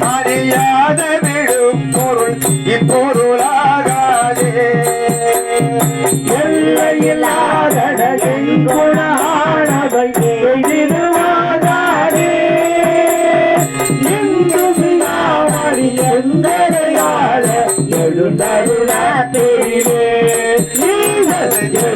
அறியாத விடும் பொருள் இப்பொருளாகாதே. எல்லையில்லாத எங்கோ எங்கடையாள எழுந்தருளா தெரியே எழுந்தருளா